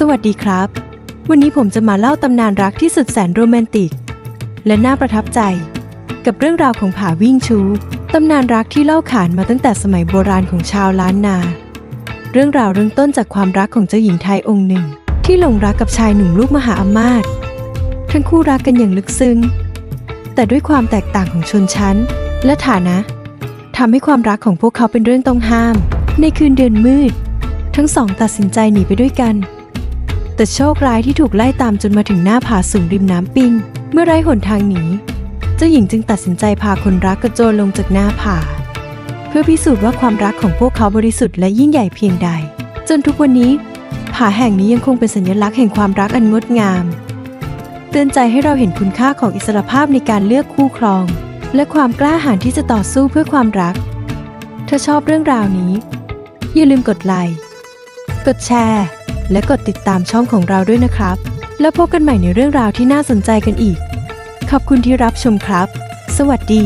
สวัสดีครับ วันนี้ผมจะมาเล่าตำนานรักที่สุดแสนโรแมนติก และน่าประทับใจ กับเรื่องราวของผาวิ่งชูตำนานรักที่เล่าขานมาตั้งแต่สมัยโบราณของชาวล้านนา เรื่องราวเริ่มต้นจากความรักของเจ้าหญิงไทยองค์หนึ่ง ที่หลงรักกับชายหนุ่มลูกมหาอำนาจทั้งคู่รักกันอย่างลึกซึ้ง แต่ด้วยความแตกต่างของชนชั้น และฐานะทำให้ความรักของพวกเขาเป็นเรื่องต้องห้าม ในคืนเดือนมืด ทั้งสองตัดสินใจหนีไปด้วยกัน แต่โชคร้ายที่ถูกไล่ตามจนมาถึงหน้าผาสูงริมน้ำปิง เมื่อไร้หนทางหนีเจ้าหญิงจึงตัดสินใจพาคนรักกระโจนลงจากหน้าผา เพื่อพิสูจน์ว่าความรักของพวกเขาบริสุทธิ์และยิ่งใหญ่เพียงใด จนทุกวันนี้ ผาแห่งนี้ยังคงเป็นสัญลักษณ์แห่งความรักอันงดงาม เตือนใจให้เราเห็นคุณค่าของอิสรภาพในการเลือกคู่ครอง และความกล้าหาญที่จะต่อสู้เพื่อความรัก ถ้าชอบเรื่องราวนี้ อย่าลืมกดไลค์กดแชร์ และกดติดตามช่องของเราด้วยนะครับ แล้วพบกันใหม่ในเรื่องราวที่น่าสนใจกันอีก ขอบคุณที่รับชมครับ สวัสดี